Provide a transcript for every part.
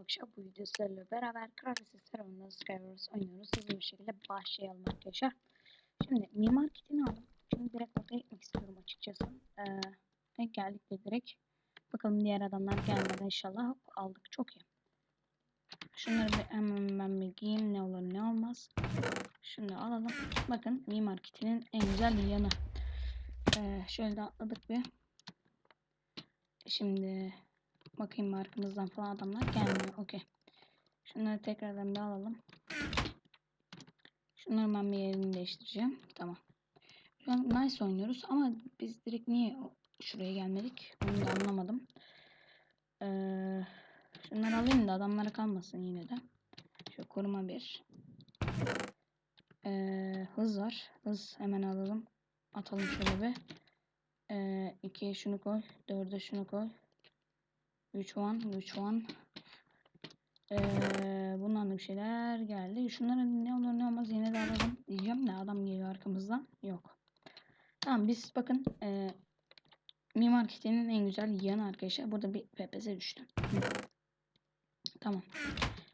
arkadaşlar bu videoda sizlerle beraber Kraliçe Server'ında Skywars oynuyoruz. Hızlı bir şekilde başlayalım arkadaşlar. Şimdi mimar kitini aldım. Şimdi direkt ortaya gitmek istiyorum açıkçası. Ee, geldik de direkt. Bakalım diğer adamlar gelmeden inşallah Hop, aldık. Çok iyi. Şunları bir hemen ben bir giyeyim ne olur ne olmaz. Şunu alalım. Bakın mimar kitinin en güzel yanı. Ee, şöyle de atladık bir. Şimdi bakayım arkamızdan falan adamlar gelmiyor. Okey. Şunları tekrardan bir alalım. Şunları ben bir yerini değiştireceğim. Tamam. Şu an nice oynuyoruz ama biz direkt niye şuraya gelmedik? Onu da anlamadım. Ee, şunları alayım da adamlara kalmasın yine de. Şu koruma bir. Ee, hız var. Hız hemen alalım. Atalım şöyle bir. Ee, ikiye şunu koy. Dörde şunu koy. 3 1 3 1 ee, bundan da bir şeyler geldi. Şunları ne olur ne olmaz yine de alalım diyeceğim de adam geliyor arkamızdan. Yok. Tamam biz bakın e, Mimar Kitty'nin en güzel yanı arkadaşlar. Burada bir PPS düştü. Tamam.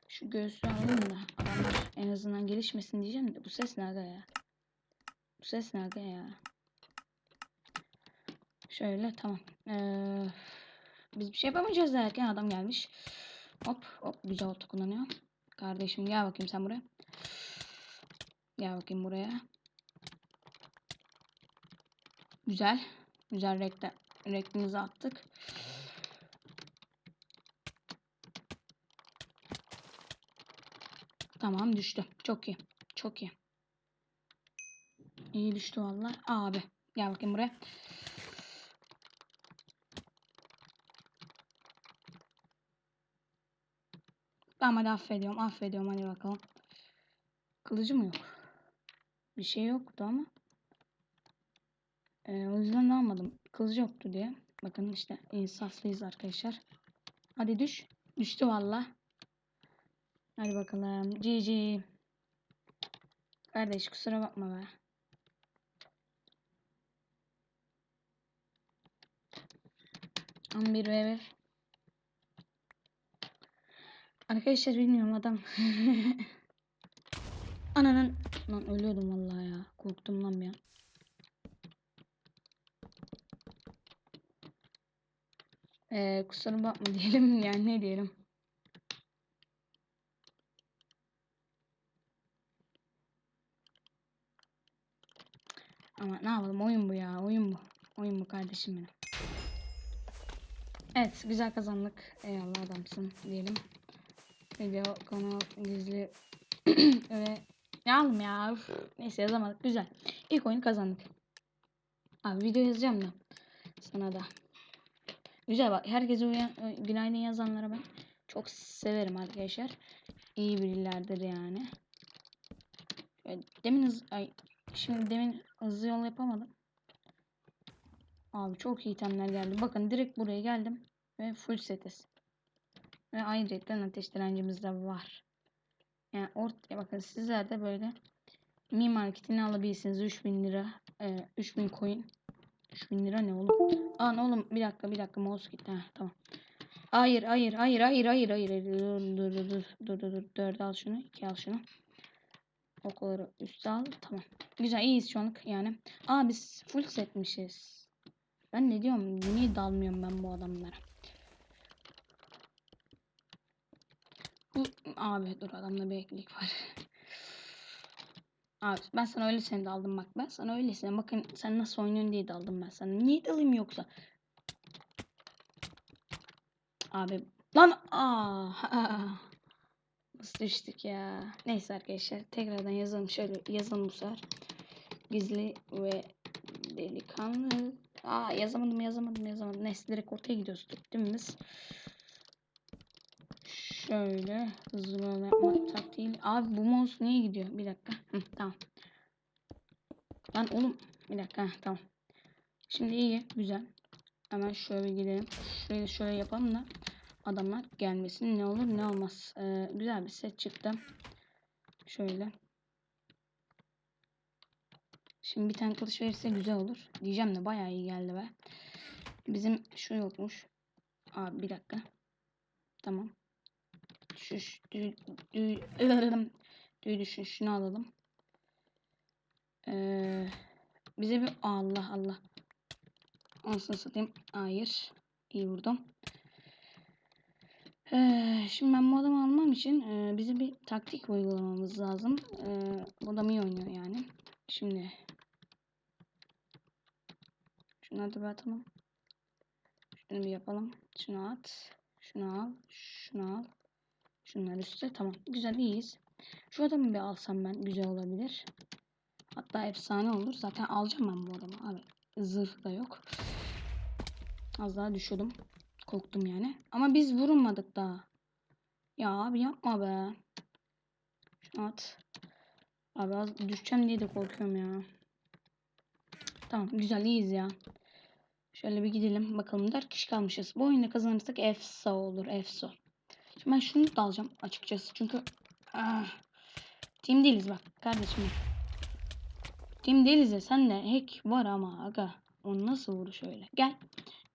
Şu göğsü alayım da adamlar en azından gelişmesin diyeceğim de bu ses nerede ya? Bu ses nerede ya? Şöyle tamam. Ee, biz bir şey yapamayacağız derken adam gelmiş. Hop hop güzel oto kullanıyor. Kardeşim gel bakayım sen buraya. Gel bakayım buraya. Güzel. Güzel rekte, rektimizi attık. Tamam düştü. Çok iyi. Çok iyi. İyi düştü valla. Abi gel bakayım buraya. Tamam affediyorum. Affediyorum hadi bakalım. Kılıcı mı yok? Bir şey yoktu ama. Ee, o yüzden de almadım. Kılıcı yoktu diye. Bakın işte insaflıyız arkadaşlar. Hadi düş. Düştü valla. Hadi bakalım. GG. Kardeş kusura bakma be. Bir ve. Arkadaşlar bilmiyorum adam. Ananın lan ölüyordum vallahi ya. Korktum lan bir an. Ee, kusura bakma diyelim yani ne diyelim. Ama ne yapalım oyun bu ya oyun bu. Oyun bu kardeşim benim. Evet güzel kazandık. Eyvallah adamsın diyelim. Video, kanal, gizli ve ne aldım ya. Uf. Neyse yazamadık. Güzel. İlk oyunu kazandık. Abi video yazacağım da. Sana da. Güzel bak. Herkese uyan, günaydın yazanlara ben çok severim arkadaşlar. İyi birilerdir yani. Şöyle, demin hız, ay, şimdi demin hızlı yol yapamadım. Abi çok iyi itemler geldi. Bakın direkt buraya geldim. Ve full setiz. Ve ayrıca ateş direncimiz de var. Yani ortaya bakın sizler de böyle Mi Market'ini alabilirsiniz. 3000 lira. E, 3000 coin. 3000 lira ne oğlum? Aa ne oğlum bir dakika bir dakika mouse gitti. Heh, tamam. Hayır hayır hayır hayır hayır hayır. Dur dur dur dur dur dur dur. 4 al şunu. 2 al şunu. Okları üstte al. Tamam. Güzel iyiyiz şu anlık yani. Aa biz full setmişiz. Ben ne diyorum? Niye dalmıyorum ben bu adamlara? Abi dur adamda bir eklik var. Abi ben sana öylesine daldım bak. Ben sana öylesine bakın sen nasıl oynuyorsun diye daldım ben sana. Niye dalayım yoksa? Abi lan aa Nasıl düştük ya. Neyse arkadaşlar tekrardan yazalım şöyle yazalım bu sefer. Gizli ve delikanlı. Aa yazamadım yazamadım yazamadım. Neyse direkt ortaya gidiyoruz. Dümdüz. Şöyle hızlı yol yapmak taktiği. Abi bu mouse niye gidiyor? Bir dakika. Hı, tamam. Lan oğlum bir dakika. Heh, tamam. Şimdi iyi. Güzel. Hemen şöyle gidelim. Şöyle şöyle yapalım da adamlar gelmesin. Ne olur ne olmaz. Ee, güzel bir set çıktı. Şöyle. Şimdi bir tane kılıç verirse güzel olur. Diyeceğim de bayağı iyi geldi be. Bizim şu yokmuş. Abi bir dakika. Tamam. Düş, dü, dü, ıhırırım. Dü düşün şunu alalım. Ee, bize bir Allah Allah. Anasını satayım. Hayır. İyi vurdum. Ee, şimdi ben bu adamı almam için e, bize bir taktik uygulamamız lazım. Ee, bu adam iyi oynuyor yani. Şimdi şunları da bir atalım. Şunu bir yapalım. Şunu at. Şunu al. Şunu al. Şunlar üstte. Tamam. Güzel iyiyiz. Şu adamı bir alsam ben. Güzel olabilir. Hatta efsane olur. Zaten alacağım ben bu adamı. Abi zırh da yok. Az daha düşüyordum. Korktum yani. Ama biz vurulmadık daha. Ya abi yapma be. Şunu at. Abi az düşeceğim diye de korkuyorum ya. Tamam güzel iyiyiz ya. Şöyle bir gidelim bakalım 4 kişi kalmışız. Bu oyunda kazanırsak efsa olur efso. Ben şunu da alacağım açıkçası çünkü ah, team değiliz bak kardeşim. Team değiliz ya sen de hack var ama aga. O nasıl vuruş öyle? Gel.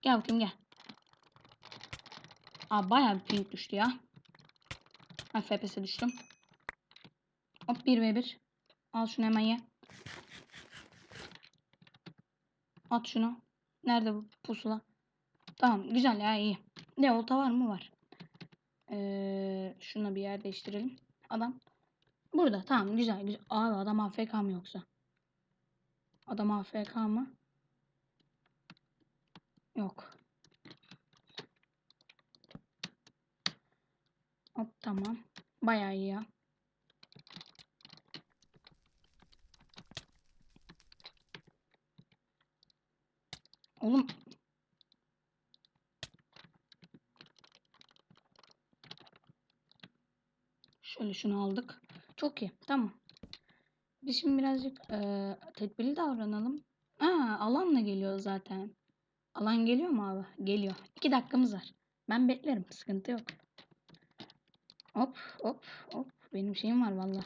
Gel bakayım gel. Aa bayağı bir ping düştü ya. Ha FPS'e düştüm. Hop 1v1. Al şunu hemen ye. At şunu. Nerede bu pusula? Tamam güzel ya iyi. Ne olta var mı? Var. Ee, şuna bir yer değiştirelim. Adam. Burada tamam güzel güzel. Abi adam AFK mı yoksa? Adam AFK mı? Yok. Hop tamam. Bayağı iyi ya. Oğlum. Şöyle şunu aldık. Çok iyi. Tamam. Biz şimdi birazcık eee tedbirli davranalım. Aa, alanla geliyor zaten. Alan geliyor mu abi? Geliyor. İki dakikamız var. Ben beklerim. Sıkıntı yok. Hop hop hop. Benim şeyim var valla.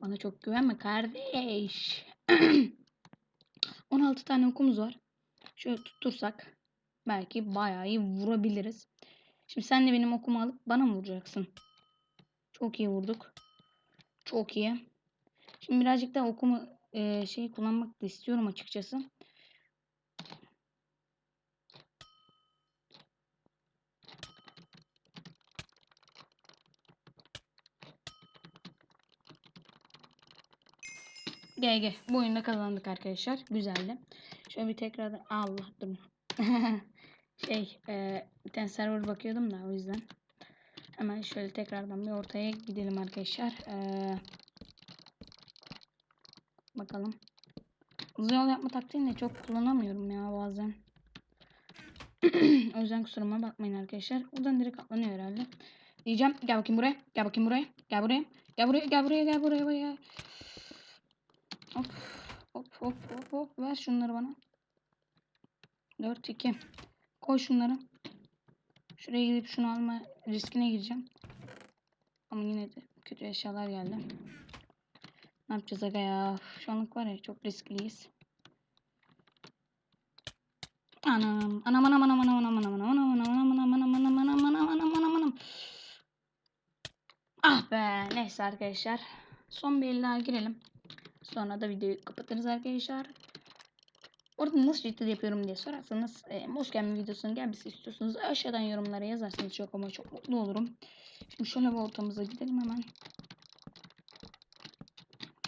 Bana çok güvenme kardeş. 16 tane okumuz var. Şöyle tutursak belki bayağı iyi vurabiliriz. Şimdi sen de benim okumu alıp bana mı vuracaksın? Çok iyi vurduk. Çok iyi. Şimdi birazcık daha okumu e, şey kullanmak da istiyorum açıkçası. GG. Bu oyunda kazandık arkadaşlar. Güzeldi. Şöyle bir tekrardan Allah dur. şey e, bir tane server bakıyordum da o yüzden. Hemen şöyle tekrardan bir ortaya gidelim arkadaşlar. E, bakalım. Hızlı yol yapma taktiğini de çok kullanamıyorum ya bazen. o yüzden kusuruma bakmayın arkadaşlar. Buradan direkt atlanıyor herhalde. Diyeceğim gel bakayım buraya. Gel bakayım buraya. Gel buraya. Gel buraya. Gel buraya. Gel buraya. buraya. Hop. Hop hop hop hop. Ver şunları bana. 4 2. Koy şunları. Şuraya gidip şunu alma riskine gireceğim. Ama yine de kötü eşyalar geldi. Ne yapacağız aga ya? Şu anlık var ya çok riskliyiz. Anam. Anam anam anam anam anam anam anam anam anam anam anam anam anam anam anam anam anam Ah be. Neyse arkadaşlar. Son bir girelim. Sonra da videoyu kapatırız arkadaşlar. Orada nasıl ciddi yapıyorum diye sorarsanız e, Moskem'in videosunun gelmesi istiyorsunuz. Aşağıdan yorumlara yazarsanız çok ama çok mutlu olurum. Şimdi şöyle bir ortamıza gidelim hemen.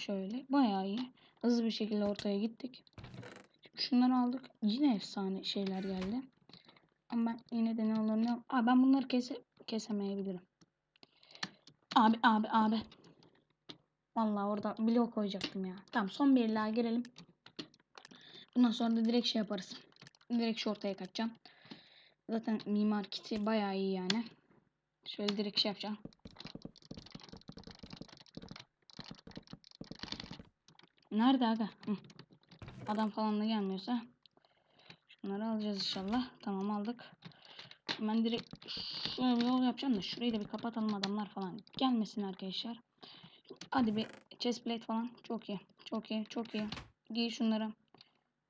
Şöyle bayağı iyi. Hızlı bir şekilde ortaya gittik. Şimdi şunları aldık. Yine efsane şeyler geldi. Ama ben yine de ne olur ne. Aa, ben bunları kese kesemeyebilirim. Abi abi abi. Vallahi orada blok koyacaktım ya. Tamam son bir daha girelim. Bundan sonra da direkt şey yaparız. Direkt şu ortaya kaçacağım. Zaten mimar kiti bayağı iyi yani. Şöyle direkt şey yapacağım. Nerede aga? Adam falan da gelmiyorsa. Şunları alacağız inşallah. Tamam aldık. Ben direkt şöyle bir yol yapacağım da şurayı da bir kapatalım adamlar falan gelmesin arkadaşlar. Hadi bir chestplate falan. Çok iyi. Çok iyi. Çok iyi. Giy şunları.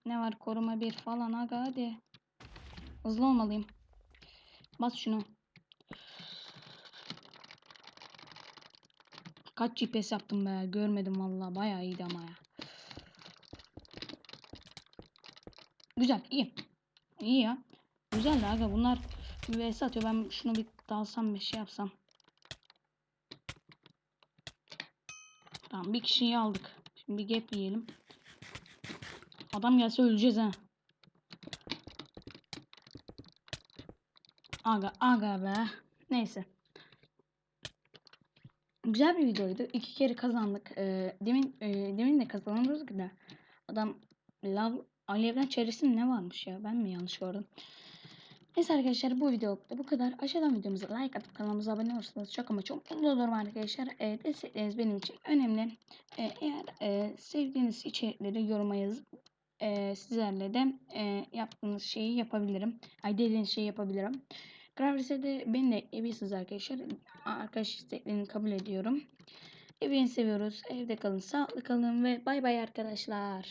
Ne var koruma bir falan aga hadi. Hızlı olmalıyım. Bas şunu. Kaç GPS yaptım be. Görmedim vallahi. Bayağı iyiydi ama ya. Güzel. iyi. İyi ya. Güzel de aga bunlar vs atıyor. Ben şunu bir dalsam bir şey yapsam. Tamam bir kişiyi aldık. Şimdi bir gap yiyelim. Adam gelse öleceğiz ha. Aga aga be. Neyse. Güzel bir videoydu. İki kere kazandık. Ee, demin e, demin de kazanırız da. Adam lav alevden çevresinde ne varmış ya? Ben mi yanlış gördüm? Neyse arkadaşlar bu video bu kadar. Aşağıdan videomuza like atıp kanalımıza abone olursanız çok ama çok mutlu olurum arkadaşlar. E, destekleriniz benim için önemli. E, eğer e, sevdiğiniz içerikleri yoruma yazıp e, sizlerle de e, yaptığınız şeyi yapabilirim. Ay dediğiniz şeyi yapabilirim. Gravis'e de beni de ekleyebilirsiniz arkadaşlar. Arkadaş isteklerini kabul ediyorum. Evini seviyoruz. Evde kalın, sağlıklı kalın ve bay bay arkadaşlar.